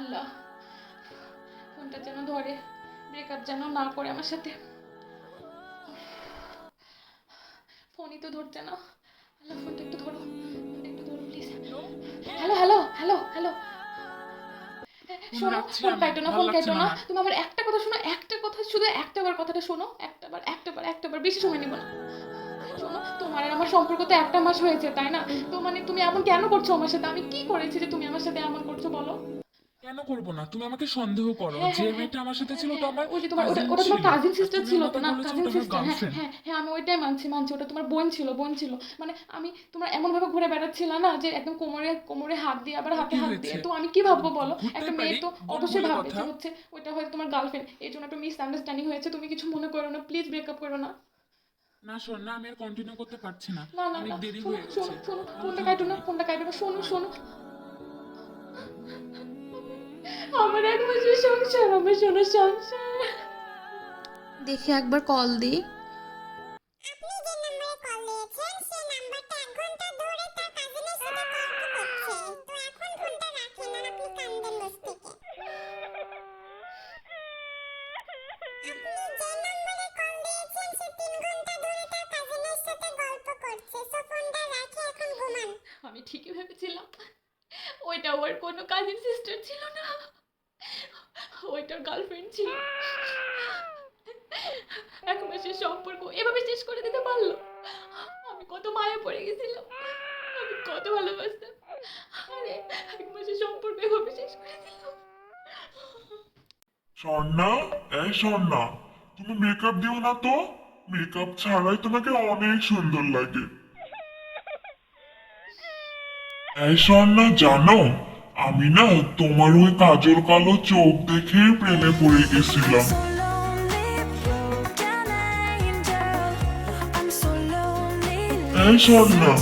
আল্লাহ ফোনটা যেন ধরে ব্রেকআপ যেন না করে আমার সাথে। ফোনই তো ধরছে না। আল্লাহ ফোনটা একটু ধরো একটু ধরো please hello hello hello hello. শোনো ফোন কাটো না ফোন কাটো না। তুমি আমার একটা কথা শোনো একটা কথা শুধু একটাবার কথাটা শোনো একটাবার একটাবার একটাবার বেশি সময় নিব না। শোনো তোমার আর আমার সম্পর্ক তো একটা মাস হয়েছে তাই না? তো মানে তুমি এমন কেন করছ আমার সাথে? আমি কি করেছি যে তুমি আমার সাথে এমন করছ বলো? কেন করব না? তুমি আমাকে সন্দেহ করো। হ্যাঁ, যে হ্যাঁ, মেয়েটা আমার সাথে ছিল তো আমার ওই যে তোমার ওটা ওটা তোমার কাজিন সিস্টার ছিল তো না? কাজিন সিস্টার হ্যাঁ হ্যাঁ হ্যাঁ আমি ওইটাই মানছি মানছি। ওটা তোমার বোন ছিল বোন ছিল। মানে আমি তোমার এমন ভাবে ঘুরে বেড়াচ্ছিল না যে একদম কোমরে কোমরে হাত দিয়ে আবার হাতে হাত দিয়ে। তো আমি কি ভাববো বলো? একটা মেয়ে তো অবশ্যই বলে ভাবে যে হচ্ছে ওইটা হয়তো তোমার গার্লফ্রেন্ড এই জন্য একটা মিস আন্ডারস্ট্যান্ডিং হয়েছে। তুমি কিছু মনে করো না। প্লিজ ব্রেকআপ করো না। না শোন না আমি আর কন্টিনিউ করতে পারছি না। অনেক দেরি হয়ে গেছে। শোনো শোনো ফোনটা কাটো না ফোনটা কাটো। না শোনো শোনো। সংসার আমার শোনো সংসার দেখি একবার কল দিই। আমি ঠিকই ভেবেছিলাম। ওইটা ওর কোনো কাজিন সিস্টার ছিল না। ওইটার গার্লফ্রেন্ড ছিল। এক মাসের সম্পর্ক এভাবে শেষ করে দিতে পারল? আমি কত মায়া পড়ে গেছিলাম। আমি কত ভালোবাসতাম। আরে, এক মাসের সম্পর্ক এভাবে শেষ করে দিল স্বর্ণা, এই স্বর্ণা, তুমি মেকআপ দিও না তো? মেকআপ ছাড়াই তোমাকে অনেক সুন্দর লাগে। এই স্বর্ণা, জানো আমি না তোমার ওই কাজল কালো চোখ দেখে প্রেমে পড়ে গেছিলাম. এই স্বর্ণা।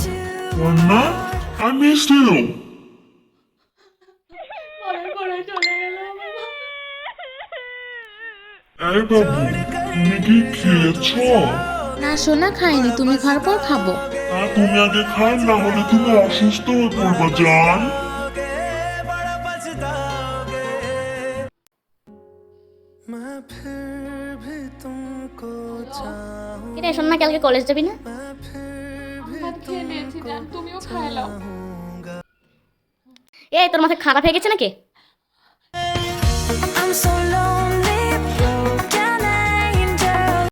এই বাবু তুমি কি খেয়েছো? না সোনা খাইনি। তুমি খাওয়ার পর খাব। তুমি আগে খাও না হলে তুমি অসুস্থ হয়ে পড়বা জান। এটা শোন না কালকে কলেজ যাবি না এই তোর মাথায় খারাপ হয়ে গেছে নাকি